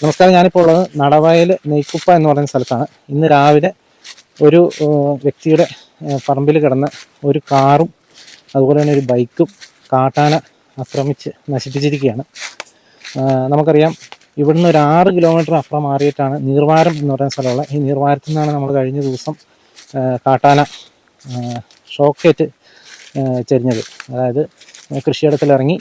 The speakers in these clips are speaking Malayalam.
നമസ്കാരം ഞാനിപ്പോൾ ഉള്ളത് നടവയൽ നെയ്ക്കുപ്പ എന്ന് പറയുന്ന സ്ഥലത്താണ്. ഇന്ന് രാവിലെ ഒരു വ്യക്തിയുടെ പറമ്പിൽ കിടന്ന ഒരു കാറും അതുപോലെ തന്നെ ഒരു ബൈക്കും കാട്ടാന ആക്രമിച്ച് നശിപ്പിച്ചിരിക്കുകയാണ്. നമുക്കറിയാം ഇവിടുന്ന് ഒരു ആറ് കിലോമീറ്റർ അപ്പുറം മാറിയിട്ടാണ് നീർവാരം എന്ന് പറയുന്ന സ്ഥലമുള്ള. ഈ നീർവാരത്തിൽ നിന്നാണ് നമ്മൾ കഴിഞ്ഞ ദിവസം കാട്ടാന ഷോക്കേറ്റ് ചരിഞ്ഞത്. അതായത് കൃഷിയിടത്തിലിറങ്ങി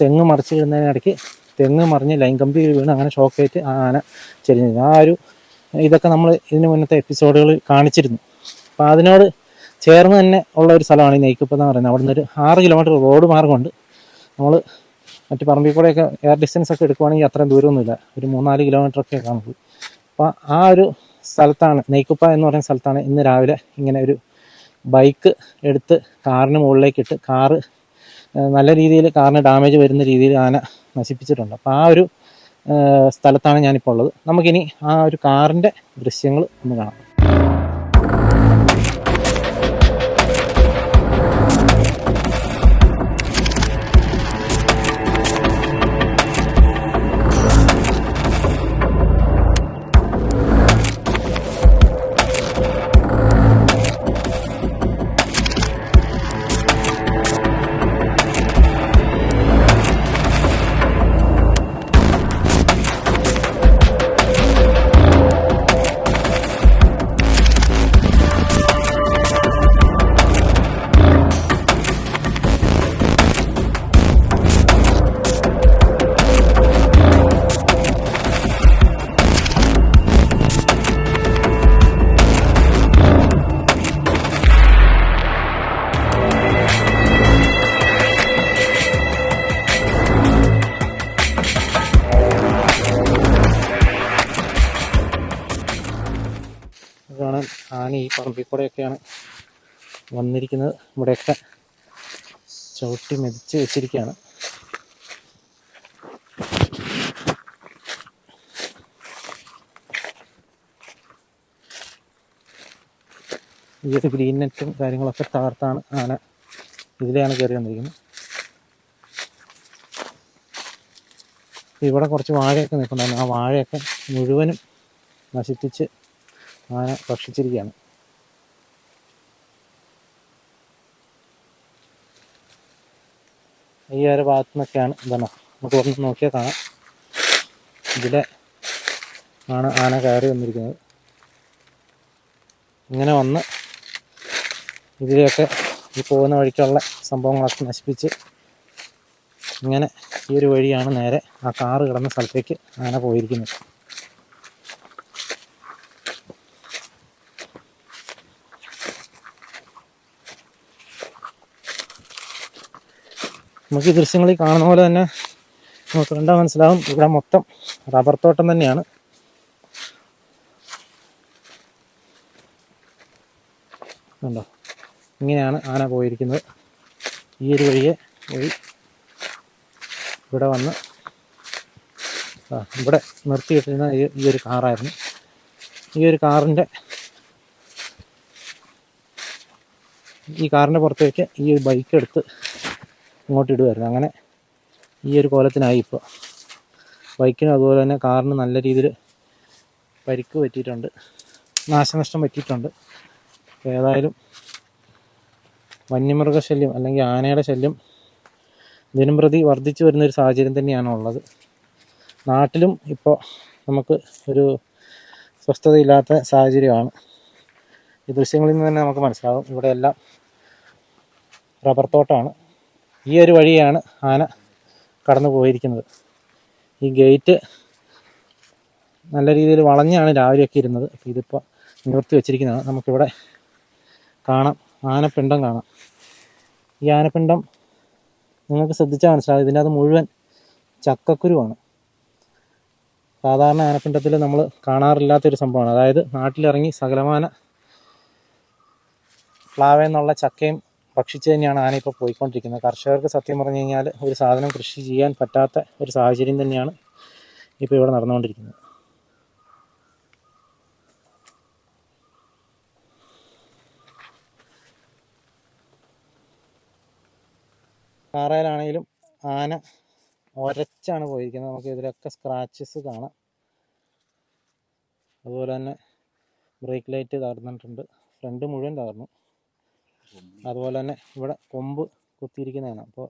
തെങ്ങ് മറിച്ച് ഇടുന്നതിനിടയ്ക്ക് തെങ്ങ് മറിഞ്ഞ് ലൈൻ കമ്പി വീണ് അങ്ങനെ ഷോക്കേറ്റ് ആ ആന ചെരിഞ്ഞു. ആ ഒരു ഇതൊക്കെ നമ്മൾ ഇതിന് മുന്നത്തെ എപ്പിസോഡുകൾ കാണിച്ചിരുന്നു. അപ്പോൾ അതിനോട് ചേർന്ന് തന്നെ ഉള്ള ഒരു സ്ഥലമാണ് ഈ നെയ്ക്കുപ്പം എന്ന് പറയുന്നത്. അവിടെ നിന്ന് ഒരു ആറ് കിലോമീറ്റർ റോഡ് മാർഗമുണ്ട്. നമ്മൾ മറ്റ് പറമ്പിൽ കൂടെയൊക്കെ എയർ ഡിസ്റ്റൻസ് ഒക്കെ എടുക്കുവാണെങ്കിൽ അത്രയും ദൂരമൊന്നുമില്ല. ഒരു മൂന്നാൽ കിലോമീറ്റർ ഒക്കെ കാണുള്ളൂ അപ്പോൾ ആ ഒരു സ്ഥലത്താണ് നെയ്ക്കുപ്പ എന്ന് പറയുന്ന സ്ഥലത്താണ് ഇന്ന് രാവിലെ ഇങ്ങനെ ഒരു ബൈക്ക് എടുത്ത് കാറിന് മുകളിലേക്കിട്ട് കാറ് നല്ല രീതിയിൽ കാറിന് ഡാമേജ് വരുന്ന രീതിയിൽ ആന നശിപ്പിച്ചിട്ടുണ്ട്. അപ്പോൾ ആ ഒരു സ്ഥലത്താണ് ഞാനിപ്പോൾ ഉള്ളത്. നമുക്കിനി ആ ഒരു കാറിന്റെ ദൃശ്യങ്ങൾ ഒന്ന് കാണാം. വന്നിരിക്കുന്നത്. ഇവിടെയൊക്കെ ചവിട്ടി മെതിച്ച് വെച്ചിരിക്കുകയാണ്. ഈ ഒരു ഗ്രീൻ നെറ്റും കാര്യങ്ങളൊക്കെ തകർത്താണ് ആന ഇതിലെയാണ് കയറി വന്നിരിക്കുന്നത്. ഇവിടെ കുറച്ച് വാഴയൊക്കെ നിൽക്കുന്നുണ്ടായിരുന്നു ആ വാഴയൊക്കെ മുഴുവനും നശിപ്പിച്ച് ആന ഭക്ഷിച്ചിരിക്കുകയാണ്. ഈ ഒരു ഭാഗത്തു നിന്നൊക്കെയാണ് ഇതാണ് നമുക്ക് ഒന്ന് നോക്കിയാൽ കാണാം. ഇതിലെ ആണ് ആന കയറി വന്നിരിക്കുന്നത്. ഇങ്ങനെ വന്ന് ഇതിലെയൊക്കെ ഈ പോകുന്ന വഴിക്കുള്ള സംഭവങ്ങളൊക്കെ നശിപ്പിച്ച് ഇങ്ങനെ ഈ ഒരു വഴിയാണ് നേരെ ആ കാറ് കിടന്ന സ്ഥലത്തേക്ക് ആന പോയിരിക്കുന്നത്. നമുക്ക് ഈ ദൃശ്യങ്ങളിൽ കാണുന്ന പോലെ തന്നെ നമുക്ക് കണ്ടാൽ മനസ്സിലാവും. ഇവിടെ മൊത്തം റബ്ബർ തോട്ടം തന്നെയാണ്. കണ്ടോ? ഇങ്ങനെയാണ് ആന പോയിരിക്കുന്നത്. ഈ ഒരു വഴിയെ പോയി ഇവിടെ വന്ന് ഇവിടെ നിർത്തിയിട്ടിരുന്ന ഈ ഒരു കാറായിരുന്നു. ഈ ഒരു കാറിന്റെ ഈ കാറിന്റെ പുറത്തേക്ക് ഈ ഒരു ബൈക്ക് എടുത്ത് ഇങ്ങോട്ട് ഇടുമായിരുന്നു അങ്ങനെ ഈ ഒരു കോലത്തിനായി ഇപ്പോൾ ബൈക്കിനും അതുപോലെ തന്നെ കാറിന് നല്ല രീതിയിൽ പരിക്ക് പറ്റിയിട്ടുണ്ട്. നാശനഷ്ടം പറ്റിയിട്ടുണ്ട്. ഏതായാലും വന്യമൃഗശല്യം അല്ലെങ്കിൽ ആനയുടെ ശല്യം ദിനം പ്രതി വർദ്ധിച്ചു വരുന്നൊരു സാഹചര്യം തന്നെയാണ് ഉള്ളത്. നാട്ടിലും ഇപ്പോൾ നമുക്ക് ഒരു സ്വസ്ഥതയില്ലാത്ത സാഹചര്യമാണ്. ഈ ദൃശ്യങ്ങളിൽ നിന്ന് തന്നെ നമുക്ക് മനസ്സിലാകും ഇവിടെയെല്ലാം റബ്ബർ തോട്ടമാണ് ഈ ഒരു വഴിയാണ് ആന കടന്നു പോയിരിക്കുന്നത്. ഈ ഗേറ്റ് നല്ല രീതിയിൽ വളഞ്ഞാണ് രാവിലെയൊക്കെ ഇരുന്നത്. അപ്പോൾ ഇതിപ്പോൾ നിവർത്തി വെച്ചിരിക്കുന്നതാണ്. നമുക്കിവിടെ കാണാം. ആനപ്പിണ്ടം കാണാം. ഈ ആനപ്പിണ്ടം നിങ്ങൾക്ക് ശ്രദ്ധിച്ചാൽ മനസ്സിലാകും ഇതിന്റെ അത് മുഴുവൻ ചക്കക്കുരുവാണ്. സാധാരണ ആനപ്പിണ്ടത്തിൽ നമ്മൾ കാണാറില്ലാത്തൊരു സംഭവമാണ്. അതായത് നാട്ടിലിറങ്ങി സകലമാന പ്ലാവെന്നുള്ള ചക്കയും ഭക്ഷിച്ച് തന്നെയാണ് ആന ഇപ്പോൾ പോയിക്കൊണ്ടിരിക്കുന്നത്. കർഷകർക്ക് സത്യം പറഞ്ഞു കഴിഞ്ഞാൽ ഒരു സാധനം കൃഷി ചെയ്യാൻ പറ്റാത്ത ഒരു സാഹചര്യം തന്നെയാണ് ഇപ്പോൾ ഇവിടെ നടന്നുകൊണ്ടിരിക്കുന്നത്. പാറയിലാണെങ്കിലും ആന ഒരച്ചാണ് പോയിരിക്കുന്നത്. നമുക്ക് ഇതിലൊക്കെ സ്ക്രാച്ചസ് കാണാം. അതുപോലെ തന്നെ ബ്രേക്ക് ലൈറ്റ് തകർന്നിട്ടുണ്ട്. ഫ്രണ്ട് മുഴുവൻ തകർന്നു. അതുപോലെ തന്നെ ഇവിടെ കൊമ്പ് കുത്തിയിരിക്കുന്നതാണ്. അപ്പോൾ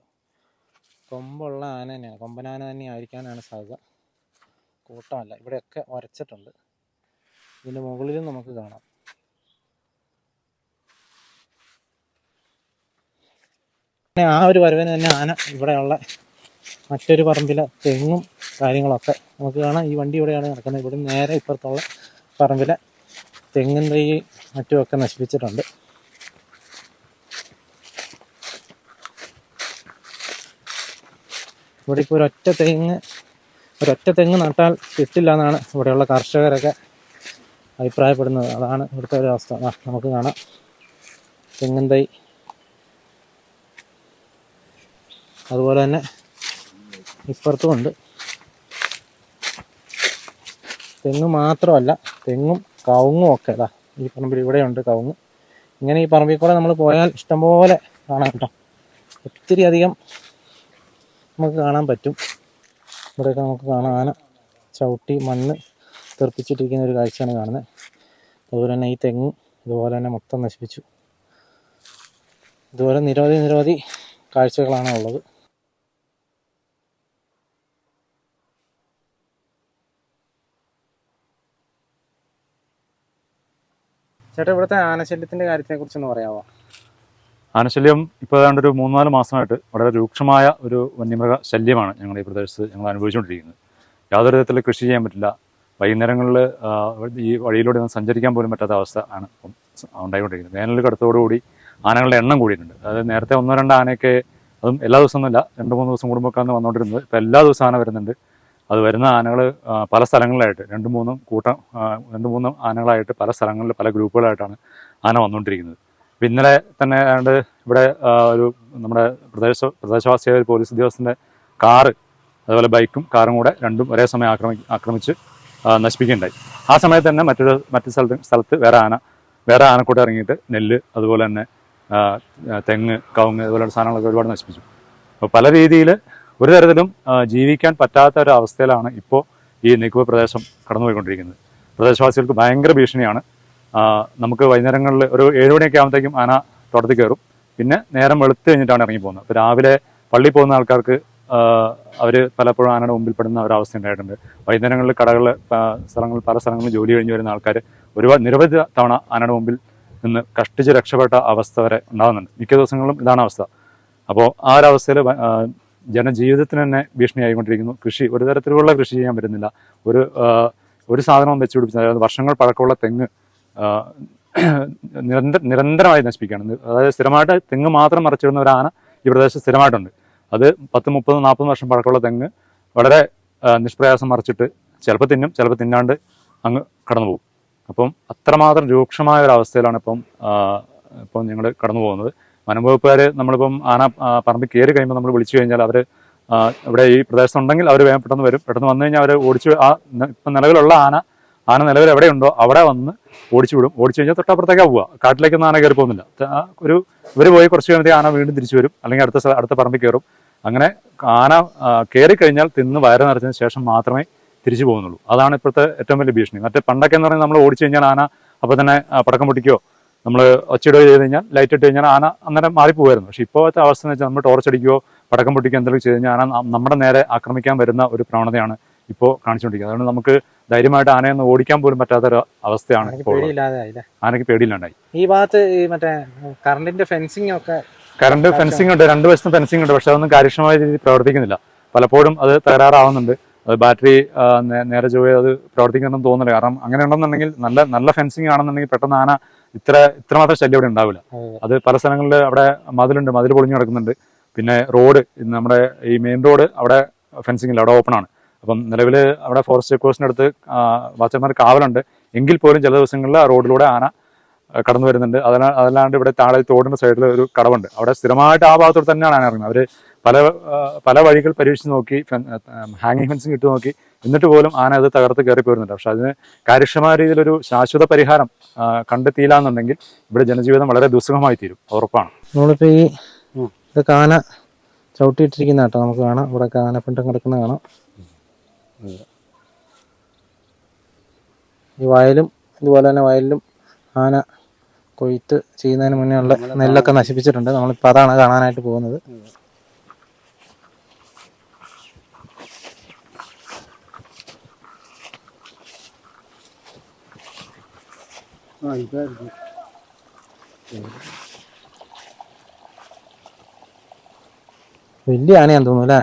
കൊമ്പുള്ള ആന തന്നെയാണ്. കൊമ്പനാന തന്നെ ആയിരിക്കാനാണ് സാധ്യത. കൂട്ടമല്ല. ഇവിടെയൊക്കെ ഉരച്ചിട്ടുണ്ട് ഇതിന്റെ മുകളിലും നമുക്ക് കാണാം. പിന്നെ ആ ഒരു വരവിന് തന്നെ ആന ഇവിടെയുള്ള മറ്റൊരു പറമ്പിലെ തെങ്ങും കാര്യങ്ങളൊക്കെ നമുക്ക് കാണാം. ഈ വണ്ടി ഇവിടെയാണ് നടക്കുന്നത്. ഇവിടെ നേരെ ഇപ്പുറത്തുള്ള പറമ്പിലെ തെങ്ങും തൈ മറ്റുമൊക്കെ നശിപ്പിച്ചിട്ടുണ്ട്. ഇവിടെ ഇപ്പോൾ ഒരൊറ്റ തെങ്ങ് ഒരൊറ്റ തെങ്ങ് നട്ടാൽ കിട്ടില്ല എന്നാണ് ഇവിടെയുള്ള കർഷകരൊക്കെ അഭിപ്രായപ്പെടുന്നത്. അതാണ് ഇവിടുത്തെ ഒരു അവസ്ഥ. നമുക്ക് കാണാം. തെങ്ങും തൈ അതുപോലെ തന്നെ ഇപ്പുറത്തും ഉണ്ട്. തെങ്ങ് മാത്രമല്ല തെങ്ങും കവുങ്ങും ഒക്കെ. അതാ ഈ പറമ്പിൽ ഇവിടെയുണ്ട് കവുങ്ങ്. ഇങ്ങനെ ഈ പറമ്പിൽ കൂടെ നമ്മൾ പോയാൽ ഇഷ്ടംപോലെ കാണാം കേട്ടോ. ഒത്തിരി അധികം നമുക്ക് കാണാൻ പറ്റും. ഇവിടെയൊക്കെ നമുക്ക് കാണാം. ആന ചവിട്ടി മണ്ണ് തെറിപ്പിച്ചിട്ടിരിക്കുന്ന ഒരു കാഴ്ചയാണ് കാണുന്നത്. അതുപോലെ തന്നെ ഈ തെങ്ങ് ഇതുപോലെ തന്നെ മൊത്തം നശിപ്പിച്ചു. ഇതുപോലെ നിരവധി നിരവധി കാഴ്ചകളാണ് ഉള്ളത്. ചേട്ടാ ഇവിടുത്തെ ആനശല്യത്തിന്റെ കാര്യത്തെ കുറിച്ചൊന്ന് പറയാമോ ആനശല്യം ഇപ്പോൾ ഏതാണ്ട് ഒരു മൂന്നാൽ മാസമായിട്ട് വളരെ രൂക്ഷമായ ഒരു വന്യമൃഗ ശല്യമാണ് ഞങ്ങളുടെ ഈ പ്രദേശത്ത് ഞങ്ങൾ അനുഭവിച്ചുകൊണ്ടിരിക്കുന്നത്. യാതൊരു തരത്തിൽ കൃഷി ചെയ്യാൻ പറ്റില്ല. വൈകുന്നേരങ്ങളിൽ ഈ വഴിയിലൂടെ ഒന്നും സഞ്ചരിക്കാൻ പോലും പറ്റാത്ത അവസ്ഥ ആണ് ഉണ്ടായിക്കൊണ്ടിരിക്കുന്നത്. വേനൽ കടുത്തോടുകൂടി ആനകളുടെ എണ്ണം കൂടിയിട്ടുണ്ട്. അതായത് നേരത്തെ ഒന്നോ രണ്ടോ ആനയൊക്കെ അതും എല്ലാ ദിവസമൊന്നുമില്ല രണ്ട് മൂന്ന് ദിവസം കൂടുമ്പോഴൊക്കെയാണ് വന്നുകൊണ്ടിരുന്നത്. ഇപ്പം എല്ലാ ദിവസവും ആന വരുന്നുണ്ട്. അത് വരുന്ന ആനകൾ പല സ്ഥലങ്ങളിലായിട്ട് രണ്ട് മൂന്നും കൂട്ടം രണ്ട് മൂന്നും ആനകളായിട്ട് പല സ്ഥലങ്ങളിൽ പല ഗ്രൂപ്പുകളായിട്ടാണ് ആന വന്നുകൊണ്ടിരിക്കുന്നത്. ഇന്നലെ തന്നെ ആണ്ട് ഇവിടെ ഒരു നമ്മുടെ പ്രദേശ പ്രദേശവാസിയായ ഒരു പോലീസ് ഉദ്യോഗസ്ഥന്റെ കാറ് അതുപോലെ ബൈക്കും കാറും കൂടെ രണ്ടും ഒരേ സമയം ആക്രമി ആക്രമിച്ച് നശിപ്പിക്കുകയുണ്ടായി. ആ സമയത്ത് തന്നെ മറ്റൊരു മറ്റു സ്ഥലത്ത് സ്ഥലത്ത് വേറെ ആന വേറെ ആനക്കൂട്ടം ഇറങ്ങിയിട്ട് നെല്ല് അതുപോലെ തന്നെ തെങ്ങ് കവുങ്ങ് അതുപോലെയുള്ള സാധനങ്ങളൊക്കെ ഒരുപാട് നശിപ്പിച്ചു. അപ്പോൾ പല രീതിയിൽ ഒരു തരത്തിലും ജീവിക്കാൻ പറ്റാത്ത ഒരു അവസ്ഥയിലാണ് ഇപ്പോൾ ഈ നിക്കുവ പ്രദേശം കടന്നുപോയിക്കൊണ്ടിരിക്കുന്നത്. പ്രദേശവാസികൾക്ക് ഭയങ്കര ഭീഷണിയാണ്. നമുക്ക് വൈകുന്നേരങ്ങളിൽ ഒരു ഏഴ് മണിയൊക്കെ ആകുമ്പോഴത്തേക്കും ആന തോട്ടത്തിൽ കയറും. പിന്നെ നേരം വെളുത്ത് കഴിഞ്ഞിട്ടാണ് ഇറങ്ങി പോകുന്നത്. അപ്പോൾ രാവിലെ പള്ളി പോകുന്ന ആൾക്കാർക്ക് അവർ പലപ്പോഴും ആനയുടെ മുമ്പിൽ പെടുന്ന ഒരവസ്ഥ ഉണ്ടായിട്ടുണ്ട്. വൈകുന്നേരങ്ങളിൽ കടകളിൽ സ്ഥലങ്ങളിൽ പല സ്ഥലങ്ങളിൽ ജോലി കഴിഞ്ഞ് വരുന്ന ആൾക്കാർ ഒരുപാട് നിരവധി തവണ ആനയുടെ മുമ്പിൽ നിന്ന് കഷ്ടിച്ച് രക്ഷപ്പെട്ട അവസ്ഥ വരെ ഉണ്ടാകുന്നുണ്ട് മിക്ക ദിവസങ്ങളിലും ഇതാണ് അവസ്ഥ. അപ്പോൾ ആ ഒരവസ്ഥയിൽ ജനജീവിതത്തിന് തന്നെ ഭീഷണിയായിക്കൊണ്ടിരിക്കുന്നു. കൃഷി ഒരു തരത്തിലുള്ള കൃഷി ചെയ്യാൻ പറ്റുന്നില്ല. ഒരു ഒരു സാധനവും വെച്ചുപിടിപ്പിച്ച വർഷങ്ങൾ പഴക്കമുള്ള തെങ്ങ് നിരന്തര നിരന്തരമായി നശിപ്പിക്കുകയാണ്. അതായത് സ്ഥിരമായിട്ട് തെങ്ങ് മാത്രം മറിച്ചിടുന്ന ഒരു ഈ പ്രദേശത്ത് സ്ഥിരമായിട്ടുണ്ട്. അത് പത്ത് മുപ്പത് നാൽപ്പത് വർഷം പഴക്കമുള്ള തെങ്ങ് വളരെ നിഷ്പ്രയാസം മറിച്ചിട്ട് ചിലപ്പോൾ തിന്നും ചിലപ്പോൾ തിന്നാണ്ട് അങ്ങ് കടന്നു പോകും. അപ്പം അത്രമാത്രം രൂക്ഷമായ ഒരു അവസ്ഥയിലാണ് ഇപ്പം ഇപ്പം ഞങ്ങൾ കടന്നു പോകുന്നത്. വനംവകുപ്പുകാർ നമ്മളിപ്പം ആന പറമ്പിൽ കയറി കഴിയുമ്പോൾ നമ്മൾ വിളിച്ചു കഴിഞ്ഞാൽ അവർ ഇവിടെ ഈ പ്രദേശത്തുണ്ടെങ്കിൽ അവർ വേഗം പെട്ടെന്ന് വരും. പെട്ടെന്ന് വന്നു കഴിഞ്ഞാൽ അവർ ഓടിച്ച് ആ ഇപ്പം നിലവിലുള്ള ആന ആന നിലവിൽ എവിടെയുണ്ടോ അവിടെ വന്ന് ഓടിച്ചു വിടും. ഓടിച്ചു കഴിഞ്ഞാൽ തൊട്ടപ്പുറത്തേക്കാ പോവുക. കാട്ടിലേക്കൊന്നും ആന കയറി പോകുന്നില്ല. ഒരു ഇവർ പോയി കുറച്ച് കഴിയുമ്പോഴത്തേക്ക് ആന വീണ്ടും തിരിച്ചു വരും. അല്ലെങ്കിൽ അടുത്ത അടുത്ത പറമ്പിൽ കയറും. അങ്ങനെ ആന കയറി കഴിഞ്ഞാൽ തിന്ന് വയറ് നിറച്ചതിന് ശേഷം മാത്രമേ തിരിച്ചു പോകുന്നുള്ളൂ. അതാണ് ഇപ്പോഴത്തെ ഏറ്റവും വലിയ ഭീഷണി. മറ്റേ പണ്ടൊക്കെ എന്ന് പറഞ്ഞാൽ നമ്മൾ ഓടിച്ചു കഴിഞ്ഞാൽ ആന അപ്പോൾ തന്നെ പടക്കം പൊട്ടിക്കോ നമ്മൾ ഒച്ചയിടുകയോ ചെയ്ത് കഴിഞ്ഞാൽ ലൈറ്റ് ഇട്ട് കഴിഞ്ഞാൽ ആന അന്നേരം മാറിപ്പോകുമായിരുന്നു പക്ഷേ ഇപ്പോഴത്തെ അവസ്ഥ എന്ന് വെച്ചാൽ നമ്മൾ ടോർച്ച് അടിക്കുകയോ പടക്കം പൊട്ടിക്കുകയോ എന്തെങ്കിലും ചെയ്ത് കഴിഞ്ഞാൽ ആന നമ്മുടെ നേരെ ആക്രമിക്കാൻ വരുന്ന ഒരു പ്രവണതയാണ് ഇപ്പോൾ കാണിച്ചുകൊണ്ടിരിക്കുന്നത്. അതുകൊണ്ട് നമുക്ക് ധൈര്യമായിട്ട് ആനയൊന്നും ഓടിക്കാൻ പോലും പറ്റാത്തൊരു അവസ്ഥയാണ് ആനയ്ക്ക് പേടിയില്ലാണ്ടായി. ഈ ഭാഗത്ത് മറ്റേ കറണ്ടിന്റെ ഫെൻസിങ് ഒക്കെ കറണ്ട് ഫെൻസിംഗ് ഉണ്ട് രണ്ട് വശത്തും ഫെൻസിംഗ് ഉണ്ട് പക്ഷെ അതൊന്നും കാര്യക്ഷമമായ രീതിയിൽ പ്രവർത്തിക്കുന്നില്ല. പലപ്പോഴും അത് തകരാറാവുന്നുണ്ട്. അത് ബാറ്ററി നേരെ ചൊവ്വേ അത് പ്രവർത്തിക്കുന്നെന്ന് തോന്നുന്നില്ല. കാരണം അങ്ങനെ ഉണ്ടെന്നുണ്ടെങ്കിൽ നല്ല നല്ല ഫെൻസിങ് ആണെന്നുണ്ടെങ്കിൽ പെട്ടെന്ന് ആന ഇത്ര ഇത്രമാത്രം ശല്യം ഇവിടെ ഉണ്ടാവില്ല. അത്. പല സ്ഥലങ്ങളിൽ അവിടെ മതിലുണ്ട് മതിൽ പൊളിഞ്ഞു കിടക്കുന്നുണ്ട്. പിന്നെ റോഡ് നമ്മുടെ ഈ മെയിൻ റോഡ് അവിടെ ഫെൻസിംഗ് ഇല്ല അവിടെ ഓപ്പൺ ആണ്. അപ്പം നിലവിൽ അവിടെ ഫോറസ്റ്റ് ചെക്കോഴ്സിന്റെ അടുത്ത് വാച്ചന്മാർ കാവലുണ്ട്. എങ്കിൽ പോലും ചില ദിവസങ്ങളിൽ ആ റോഡിലൂടെ ആന കടന്നു വരുന്നുണ്ട്. അതിനാ അതല്ലാണ്ട് ഇവിടെ താഴെ തോടിന്റെ സൈഡിൽ ഒരു കടവുണ്ട്. അവിടെ സ്ഥിരമായിട്ട് ആ ഭാഗത്തോട് തന്നെയാണ് ആന ഇറങ്ങുന്നത്. അവർ പല പല വഴികൾ പരീക്ഷിച്ച് നോക്കി ഹാങ്ങിങ് ഫെൻസിങ് ഇട്ട് നോക്കി. എന്നിട്ട് പോലും ആന അത് തകർത്ത് കയറി പോരുന്നുണ്ട്. പക്ഷെ അതിന് കാര്യക്ഷമമായ രീതിയിലൊരു ശാശ്വത പരിഹാരം കണ്ടെത്തിയില്ല എന്നുണ്ടെങ്കിൽ ഇവിടെ ജനജീവിതം വളരെ ദുസ്സഹമായി തീരും. ഉറപ്പാണ്. നമ്മളിപ്പോൾ ഈ ഇത് കാന ചവിട്ടിയിട്ടിരിക്കുന്ന കേട്ടോ. നമുക്ക് കാണാം. ഇവിടെ കാനപ്പിണ്ടം കിടക്കുന്ന കാണാം. ഈ വയലും ഇതുപോലെ തന്നെ വയലിലും ആന കൊയ്ത്ത് ചെയ്യുന്നതിന് മുന്നേ ഉള്ള നെല്ലൊക്കെ നശിപ്പിച്ചിട്ടുണ്ട്. നമ്മളിപ്പോൾ അതാണ് കാണാനായിട്ട് പോകുന്നത്. ആ ഇതായിരുന്നു. വലിയ ആനയാന്ന് തോന്നുന്നു അല്ലേ?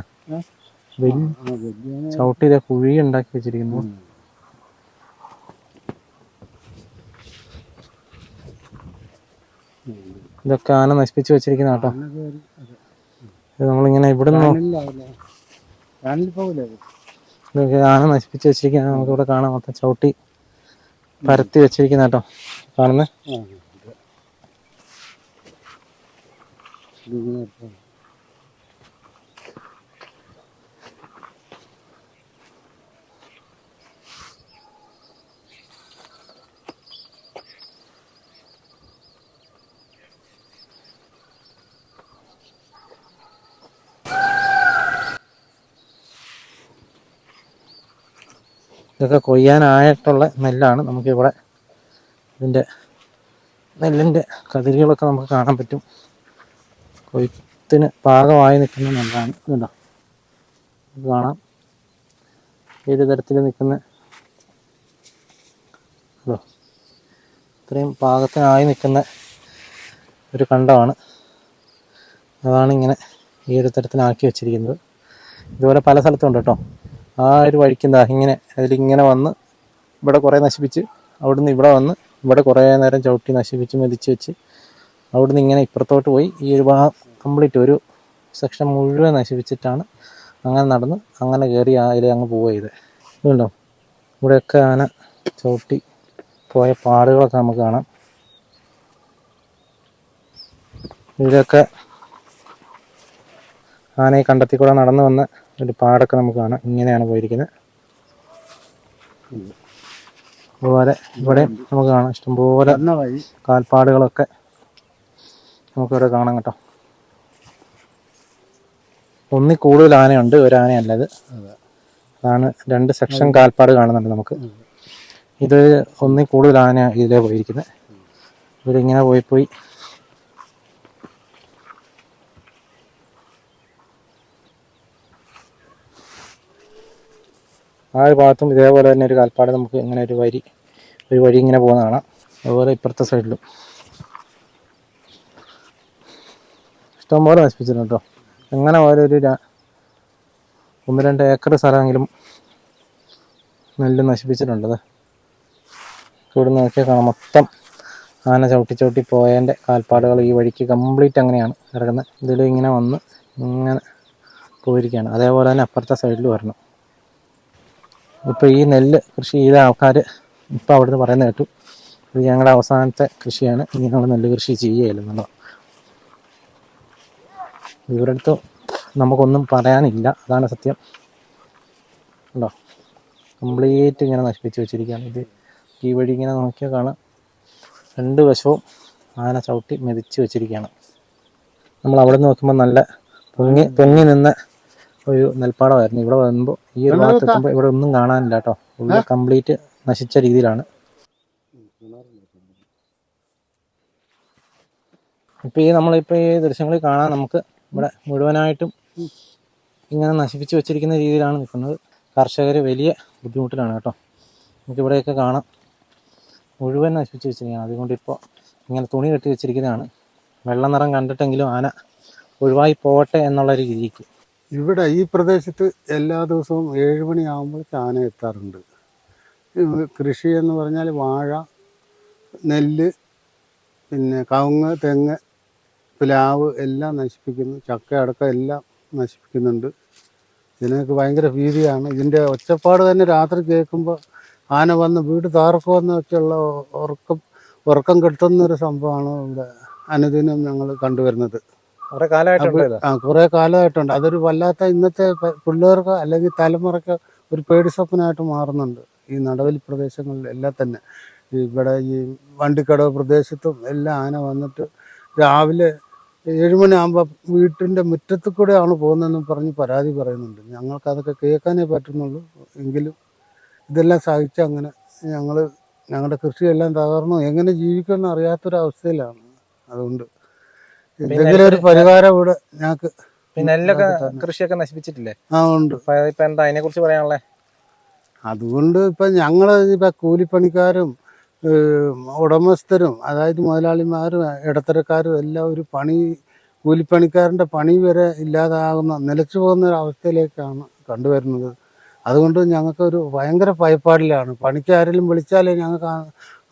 ചവിട്ടി ഇതേ കുഴി ഉണ്ടാക്കി വെച്ചിരിക്കുന്നു. ഇതൊക്കെ ആന നശിപ്പിച്ചു വെച്ചിരിക്കുന്ന കേട്ടോ. നമ്മളിങ്ങനെ ഇവിടെ ആന നശിപ്പിച്ചു വെച്ചിരിക്കുന്ന നമുക്കിവിടെ കാണാം. മൊത്തം ചവിട്ടി പരത്തി വെച്ചിരിക്കുന്ന കേട്ടോ. കാണുന്നത് ഇതൊക്കെ കൊയ്യാനായിട്ടുള്ള നെല്ലാണ് നമുക്കിവിടെ ഇതിന്റെ നെല്ലിന്റെ കതിരുകളൊക്കെ നമുക്ക് കാണാൻ പറ്റും. കൊയ്ത്തിന് പാകമായി നിൽക്കുന്ന നെല്ലാണ് ഇത് കാണാം. ഏത് തരത്തിൽ നിൽക്കുന്ന അതോ ഇത്രയും പാകത്തിനായി നിൽക്കുന്ന ഒരു കണ്ടമാണ്. അതാണ് ഇങ്ങനെ ഈ ഒരു തരത്തിലാക്കി വെച്ചിരിക്കുന്നത്. ഇതുപോലെ പല സ്ഥലത്തുണ്ട് കേട്ടോ. ആ ഒരു വഴിക്കെന്താ ഇങ്ങനെ അതിലിങ്ങനെ വന്ന് ഇവിടെ കുറേ നശിപ്പിച്ച് അവിടുന്ന് ഇവിടെ വന്ന് ഇവിടെ കുറേ നേരം ചവിട്ടി നശിപ്പിച്ച് മെതിച്ച് വെച്ച് അവിടുന്ന് ഇങ്ങനെ ഇപ്പുറത്തോട്ട് പോയി. ഈ ഒരു ഭാഗം കംപ്ലീറ്റ് ഒരു സെക്ഷൻ മുഴുവൻ നശിപ്പിച്ചിട്ടാണ് അങ്ങനെ നടന്ന് അങ്ങനെ കയറി അതിൽ അങ്ങ് പോവുക ചെയ്ത് ഇതുണ്ടോ? ഇവിടെയൊക്കെ ആന ചവിട്ടി പോയ പാടുകളൊക്കെ നമുക്ക് കാണാം. ഇവിടെയൊക്കെ ആനയെ കണ്ടെത്തിക്കൂടെ നടന്നു വന്ന ഒരു പാടൊക്കെ നമുക്ക് കാണാം. ഇങ്ങനെയാണ് പോയിരിക്കുന്നത്. അതുപോലെ ഇവിടെ നമുക്ക് കാണാം. ഇഷ്ടംപോലെ കാൽപ്പാടുകളൊക്കെ നമുക്കിവിടെ കാണാം കേട്ടോ. ഒന്നി കൂടുതൽ ആനയുണ്ട് ഒരു ആനയല്ല ഇത്. അതാണ് രണ്ട് സെക്ഷൻ കാൽപ്പാട് കാണുന്നുണ്ട് നമുക്ക്. ഇത് ഒന്നി കൂടുതൽ ആന ഇതിലേ പോയിരിക്കുന്നത്. ഇവരിങ്ങനെ പോയി പോയി ആ ഒരു ഭാഗത്തും ഇതേപോലെ തന്നെ ഒരു കാൽപ്പാട് നമുക്ക് ഇങ്ങനെ ഒരു വരി ഒരു വഴി ഇങ്ങനെ പോകുന്ന കാണാം. അതുപോലെ ഇപ്പുറത്തെ സൈഡിലും. ഇഷ്ടംപോലെ നശിപ്പിച്ചിട്ടുണ്ട് കേട്ടോ. എങ്ങനെ പോലെ ഒരു ഒന്ന് രണ്ട് ഏക്കർ സ്ഥലമെങ്കിലും നെല്ല് നശിപ്പിച്ചിട്ടുണ്ട് അത് ഇവിടെ നോക്കിയാൽ കാണാം മൊത്തം ആന ചവിട്ടി ചവിട്ടി പോയതിന്റെ കാൽപ്പാടുകൾ ഈ വഴിക്ക് കംപ്ലീറ്റ് അങ്ങനെയാണ് കിടക്കുന്നത്. ഇതിൽ ഇങ്ങനെ വന്ന് ഇങ്ങനെ പോയിരിക്കുകയാണ്. അതേപോലെ തന്നെ അപ്പുറത്തെ സൈഡിൽ വരണം. ഇപ്പോൾ ഈ നെല്ല് കൃഷി ചെയ്ത ആൾക്കാർ ഇപ്പോൾ അവിടുന്ന് പറയുന്നത് കേട്ടു. ഇത് ഞങ്ങളുടെ അവസാനത്തെ കൃഷിയാണ്. ഇനി ഞങ്ങൾ നെല്ല് കൃഷി ചെയ്യുകയില്ലെന്നുള്ളത് ഇവരുടെ അടുത്ത് നമുക്കൊന്നും പറയാനില്ല. അതാണ് സത്യം. ഉണ്ടോ? കംപ്ലീറ്റ് ഇങ്ങനെ നശിപ്പിച്ച് വെച്ചിരിക്കുകയാണ്. ഇത് ഈ വഴി ഇങ്ങനെ നോക്കിയാൽ കാണാം. രണ്ട് വശവും ആന ചവിട്ടി മെതിച്ച് വെച്ചിരിക്കുകയാണ്. നമ്മൾ അവിടെ നോക്കുമ്പോൾ നല്ല പൊങ്ങി പൊങ്ങി നിന്ന ഒരു നെൽപ്പാടമായിരുന്നു. ഇവിടെ വരുമ്പോൾ ഈ ഒരു ഭാഗത്ത് എത്തുമ്പോൾ ഇവിടെ ഒന്നും കാണാനില്ല കേട്ടോ. ഉള്ളിൽ കംപ്ലീറ്റ് നശിച്ച രീതിയിലാണ്. ഇപ്പൊ ഈ നമ്മളിപ്പോൾ ഈ ദൃശ്യങ്ങളിൽ കാണാൻ നമുക്ക് ഇവിടെ മുഴുവനായിട്ടും ഇങ്ങനെ നശിപ്പിച്ച് വെച്ചിരിക്കുന്ന രീതിയിലാണ് നിൽക്കുന്നത്. കർഷകർ വലിയ ബുദ്ധിമുട്ടിലാണ് കേട്ടോ. നമുക്ക് ഇവിടെയൊക്കെ കാണാം. മുഴുവൻ നശിപ്പിച്ച് വെച്ചിരിക്കുകയാണ്. അതുകൊണ്ട് ഇപ്പോൾ ഇങ്ങനെ തുണി കെട്ടി വെച്ചിരിക്കുന്നതാണ്. വെള്ള നിറം കണ്ടിട്ടെങ്കിലും ആന ഒഴിവായി പോകട്ടെ എന്നുള്ള രീതിക്ക്. ഇവിടെ ഈ പ്രദേശത്ത് എല്ലാ ദിവസവും ഏഴ് മണിയാകുമ്പോൾ ആന എത്താറുണ്ട്. കൃഷി എന്ന് പറഞ്ഞാൽ വാഴ നെല്ല് പിന്നെ കവുങ്ങ് തെങ്ങ് പ്ലാവ് എല്ലാം നശിപ്പിക്കുന്നു. ചക്ക അടക്ക എല്ലാം നശിപ്പിക്കുന്നുണ്ട്. ഇതിനൊക്കെ ഭയങ്കര ഭീതിയാണ്. ഇതിന്റെ ഒച്ചപ്പാട് തന്നെ രാത്രി കേൾക്കുമ്പോൾ ആന വന്ന് വീട് താർക്കുമെന്ന് വെച്ചുള്ള ഉറക്കം ഉറക്കം കെട്ടുന്നൊരു സംഭവമാണ് ഇവിടെ അനുദിനം ഞങ്ങൾ കണ്ടുവരുന്നത്. കുറെ കാലമായിട്ടുണ്ട് ഇത്? ആ കുറെ കാലമായിട്ടുണ്ട്. അതൊരു വല്ലാത്ത ഇന്നത്തെ പിള്ളേർക്ക് അല്ലെങ്കിൽ തലമുറയ്ക്ക് ഒരു പേടി സ്വപ്നമായിട്ട് മാറുന്നുണ്ട്. ഈ നടവലി പ്രദേശങ്ങളിൽ എല്ലാം തന്നെ. ഇവിടെ ഈ വണ്ടിക്കടവ് പ്രദേശത്തും എല്ലാം ആന വന്നിട്ട് രാവിലെ ഏഴുമണി ആകുമ്പോൾ വീട്ടിന്റെ മുറ്റത്ത് കൂടെയാണ് പോകുന്നതെന്നും പറഞ്ഞ് പരാതി പറയുന്നുണ്ട്. ഞങ്ങൾക്കതൊക്കെ കേൾക്കാനേ പറ്റുന്നുള്ളൂ. എങ്കിലും ഇതെല്ലാം സഹിച്ച് അങ്ങനെ ഞങ്ങൾ ഞങ്ങളുടെ കൃഷിയെല്ലാം തകർന്നു. എങ്ങനെ ജീവിക്കുമെന്ന് അറിയാത്തൊരവസ്ഥയിലാണ്. അതുകൊണ്ട് എന്തെങ്കിലും ഒരു പരിഹാരം ഇവിടെ ഞങ്ങൾക്ക് പിന്നെ നെല്ലൊക്കെ കൃഷിയൊക്കെ നശിപ്പിച്ചിട്ടില്ലേ? ആ ഉണ്ട്. ഇപ്പൊ എന്താ അതിനെ കുറിച്ച് പറയാനുള്ളേ? അതുകൊണ്ട് ഇപ്പൊ ഞങ്ങൾ ഇപ്പൊ കൂലിപ്പണിക്കാരും ഉടമസ്ഥരും അതായത് മുതലാളിമാരും ഇടത്തരക്കാരും എല്ലാം ഒരു പണി കൂലിപ്പണിക്കാരന്റെ പണി വരെ ഇല്ലാതാകുന്ന നിലച്ചു പോകുന്ന ഒരു അവസ്ഥയിലേക്കാണ് കണ്ടുവരുന്നത്. അതുകൊണ്ട് ഞങ്ങൾക്കൊരു ഭയങ്കര ഭയപ്പാടിലാണ്. പണിക്ക് ആരെങ്കിലും വിളിച്ചാലേ ഞങ്ങൾക്ക്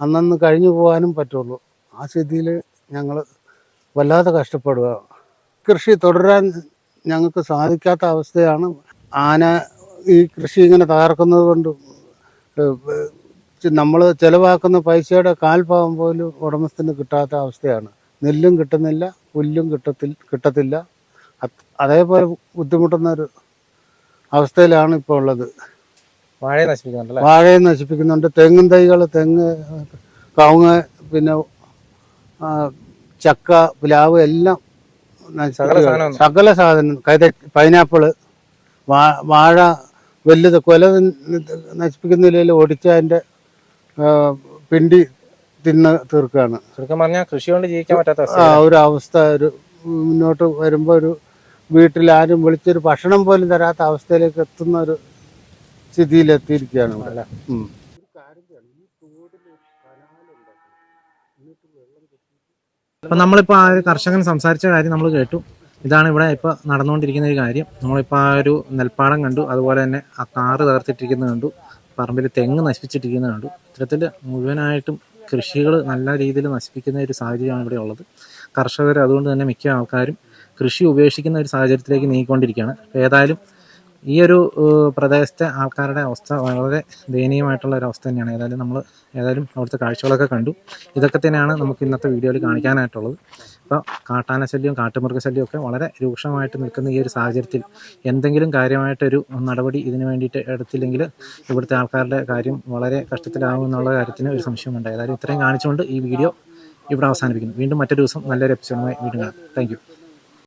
അന്നന്ന് കഴിഞ്ഞു പോകാനും പറ്റുള്ളൂ. ആ സ്ഥിതിയിൽ ഞങ്ങൾ വല്ലാതെ കഷ്ടപ്പെടുക. കൃഷി തുടരാൻ ഞങ്ങൾക്ക് സാധിക്കാത്ത അവസ്ഥയാണ്. ആന ഈ കൃഷി ഇങ്ങനെ തകർക്കുന്നത് കൊണ്ട് നമ്മൾ ചിലവാക്കുന്ന പൈസയുടെ കാൽഭാഗം പോലും ഉടമസ്ഥന് കിട്ടാത്ത അവസ്ഥയാണ്. നെല്ലും കിട്ടുന്നില്ല പുല്ലും കിട്ടത്തിൽ കിട്ടത്തില്ല. അതേപോലെ ബുദ്ധിമുട്ടുന്ന ഒരു അവസ്ഥയിലാണ് ഇപ്പോൾ ഉള്ളത്. വാഴയെ നശിപ്പിക്കുന്നുണ്ട് വാഴയെ നശിപ്പിക്കുന്നുണ്ട്. തെങ്ങും തൈകൾ തെങ്ങ് കവുങ്ങ് പിന്നെ ചക്ക പ്ലാവ് എല്ലാം സകല സാധനം കൈത പൈനാപ്പിൾ വാഴ വലുത് കൊല നശിപ്പിക്കുന്നില്ല ഓടിച്ച അതിന്റെ പിണ്ടി തിന്ന് തീർക്കുകയാണ്. ചുരുക്കം പറഞ്ഞാൽ കൃഷി കൊണ്ട് ജീവിക്കാൻ പറ്റാത്ത ആ ഒരു അവസ്ഥ ഒരു മുന്നോട്ട് വരുമ്പോൾ ഒരു വീട്ടിൽ ആരും വിളിച്ചൊരു ഭക്ഷണം പോലും തരാത്ത അവസ്ഥയിലേക്ക് എത്തുന്ന ഒരു സ്ഥിതിയിലെത്തിയിരിക്കുകയാണ് ഇവിടെ. അപ്പൊ നമ്മളിപ്പോ ആ ഒരു കർഷകൻ സംസാരിച്ച കാര്യം നമ്മൾ കേട്ടു. ഇതാണ് ഇവിടെ ഇപ്പോൾ നടന്നുകൊണ്ടിരിക്കുന്ന ഒരു കാര്യം. നമ്മളിപ്പോ ആ ഒരു നെൽപ്പാടം കണ്ടു. അതുപോലെ തന്നെ ആ കാറ് തകർത്തിട്ടിരിക്കുന്നത് കണ്ടു. പറമ്പിൽ തെങ്ങ് നശിപ്പിച്ചിട്ടിരിക്കുന്നത് കണ്ടു. ഇത്തരത്തിൽ മുഴുവനായിട്ടും കൃഷികൾ നല്ല രീതിയിൽ നശിപ്പിക്കുന്ന ഒരു സാഹചര്യമാണ് ഇവിടെ ഉള്ളത്. കർഷകർ അതുകൊണ്ട് തന്നെ മിക്ക ആൾക്കാരും കൃഷി ഉപേക്ഷിക്കുന്ന ഒരു സാഹചര്യത്തിലേക്ക് നീങ്ങിക്കൊണ്ടിരിക്കുകയാണ്. ഏതായാലും ഈ ഒരു പ്രദേശത്തെ ആൾക്കാരുടെ അവസ്ഥ വളരെ ദയനീയമായിട്ടുള്ള ഒരു അവസ്ഥ തന്നെയാണ്. ഏതായാലും നമ്മൾ ഏതായാലും അവിടുത്തെ കാഴ്ചകളൊക്കെ കണ്ടു. ഇതൊക്കെ തന്നെയാണ് നമുക്ക് ഇന്നത്തെ വീഡിയോയിൽ കാണിക്കാനായിട്ടുള്ളത്. ഇപ്പോൾ കാട്ടാന ശല്യവും കാട്ടുമൃഗ ശല്യവും ഒക്കെ വളരെ രൂക്ഷമായിട്ട് നിൽക്കുന്ന ഈ ഒരു സാഹചര്യത്തിൽ എന്തെങ്കിലും കാര്യമായിട്ടൊരു നടപടി ഇതിനു വേണ്ടിയിട്ട് എടുത്തില്ലെങ്കിൽ ഇവിടുത്തെ ആൾക്കാരുടെ കാര്യം വളരെ കഷ്ടത്തിലാകും എന്നുള്ള കാര്യത്തിന് ഒരു സംശയമുണ്ട്. ഏതായാലും ഇത്രയും കാണിച്ചുകൊണ്ട് ഈ വീഡിയോ ഇവിടെ അവസാനിപ്പിക്കുന്നു. വീണ്ടും മറ്റൊരു ദിവസം നല്ലൊരു എപ്പിസോഡുമായി വീണ്ടും കാണാം. താങ്ക്